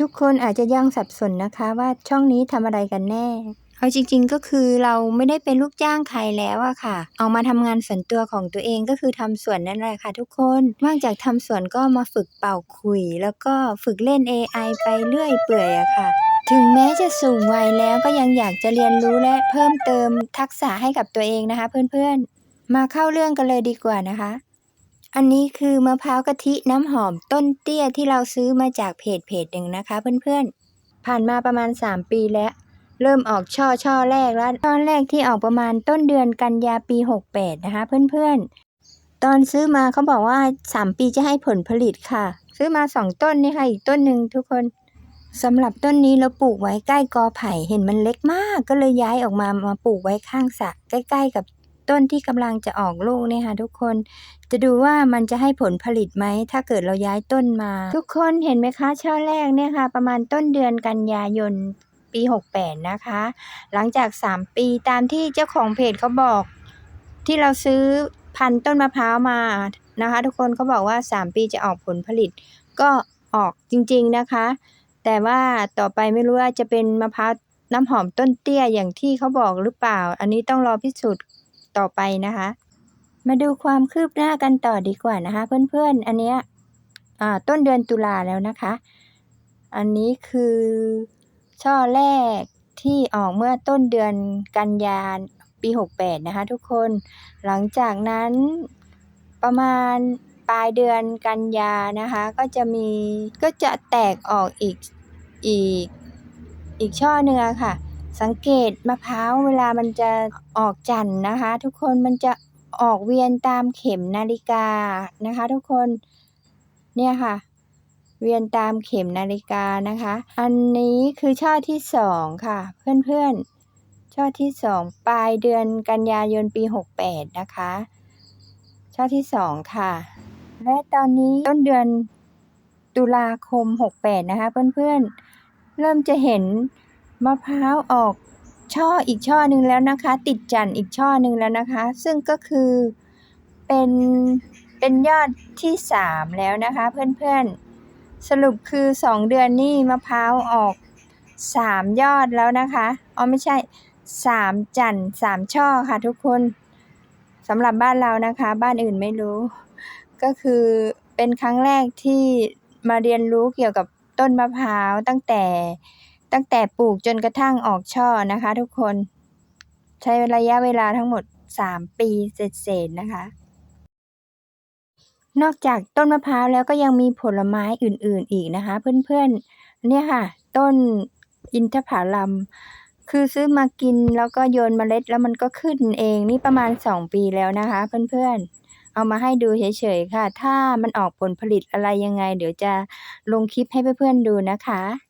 ทุกคนอาจจะยังสับสนนะคะว่าช่องนี้ทำอะไรกันแน่ เอาจริงๆก็คือเราไม่ได้เป็นลูกจ้างใครแล้วอะค่ะออกมาทำงานส่วนตัวของตัวเองก็คือทำสวนนั่นแหละค่ะทุกคนว่างจากทำสวนก็มาฝึกเป่าขุย แล้วก็ฝึกเล่น AI ไปเรื่อยเปื่อยอะค่ะถึงแม้จะสูงวัยแล้วก็ยังอยากจะเรียนรู้และเพิ่มเติมทักษะให้กับตัวเองนะคะ เพื่อนๆ มาเข้าเรื่องกันเลยดีกว่านะคะ อันนี้คือมะพร้าวกะทิน้ำหอมต้นเตี้ยที่เราซื้อมาจากเพจเพจหนึ่งนะคะเพื่อนๆ ผ่านมาประมาณ 3 ปีแล้ว เริ่มออกช่อช่อแรกแล้วช่อแรกที่ออกประมาณต้นเดือนกันยาปี 68 นะคะเพื่อนๆ ตอนซื้อมาเขาบอกว่า 3 ปีจะให้ผลผลิตค่ะ ซื้อมา 2 ต้นนี่ค่ะ อีกต้นหนึ่งทุกคนสำหรับต้นนี้เราปลูกไว้ใกล้กอไผ่เห็นมันเล็กมาก ก็เลยย้ายออกมามาปลูกไว้ข้างสระใกล้ ๆ กับ ต้นที่กำลังจะออกลูกเนี่ยค่ะทุกคน จะดูว่ามันจะให้ผลผลิตไหม ถ้าเกิดเราย้ายต้นมา ทุกคนเห็นไหมคะ ช่อแรกเนี่ยค่ะ ประมาณต้นเดือนกันยายนปี 68 นะคะ หลังจาก 3 ปีตามที่เจ้าของเพจเขาบอก ที่เราซื้อพันต้นมะพร้าวมานะคะ ทุกคนเขาบอกว่า 3 ปีจะออกผลผลิต ก็ออกจริงๆนะคะ แต่ว่าต่อไปไม่รู้ว่าจะเป็นมะพร้าวน้ำหอมต้นเตี้ยอย่างที่เขาบอกหรือเปล่า อันนี้ต้องรอพิสูจน์ ต่อไปนะคะ มาดูความคืบหน้ากันต่อดีกว่านะคะ เพื่อนๆ อันเนี้ยต้นเดือนตุลาแล้วนะคะ อันนี้คือช่อแรกที่ออกเมื่อต้นเดือนกันยานปี 68 นะคะทุกคน หลังจากนั้นประมาณปลายเดือนกันยานะคะ ก็จะมีก็จะแตกออกอีกอีกอีกช่อเนื้อค่ะ สังเกตมะพร้าวเวลามันจะออกจันทร์นะคะ ทุกคนมันจะออกเวียนตามเข็มนาฬิกานะคะ ทุกคนเนี่ยค่ะ เวียนตามเข็มนาฬิกานะคะ อันนี้คือช่อที่สองค่ะ เพื่อนๆ ช่อที่สองปลายเดือนกันยายนปี 68 นะคะ ช่อที่สองค่ะ และตอนนี้ต้นเดือนตุลาคม 68 นะคะ เพื่อนๆ เริ่มจะเห็น มะพร้าวออกช่ออีกช่อหนึ่งแล้วนะคะ ติดจันทร์อีกช่อหนึ่งแล้วนะคะ ซึ่งก็คือเป็นเป็นยอดที่สามแล้วนะคะ เพื่อนๆ สรุปคือสองเดือนนี่มะพร้าวออกสามยอดแล้วนะคะอ๋อไม่ใช่สามจันทร์สามช่อค่ะทุกคนสำหรับบ้านเรานะคะ บ้านอื่นไม่รู้ ก็คือเป็นครั้งแรกที่มาเรียนรู้เกี่ยวกับต้นมะพร้าวตั้งแต่ ตั้งแต่ปลูกจนกระทั่งออกช่อนะคะทุกคน ใช้ระยะเวลาทั้งหมด 3 ปีเศษๆนะคะ นอกจากต้นมะพร้าวแล้วก็ยังมีผลไม้อื่นๆอีกนะคะ เพื่อนๆเนี่ยค่ะ ต้นอินทผลัมคือซื้อมากินแล้วก็โยนเมล็ดแล้วมันก็ขึ้นเองนี่ประมาณ 2 ปีแล้วนะคะ เพื่อนๆ เอามาให้ดูเฉยๆค่ะ ถ้ามันออกผลผลิตอะไรยังไง เดี๋ยวจะลงคลิปให้เพื่อนๆดูนะคะ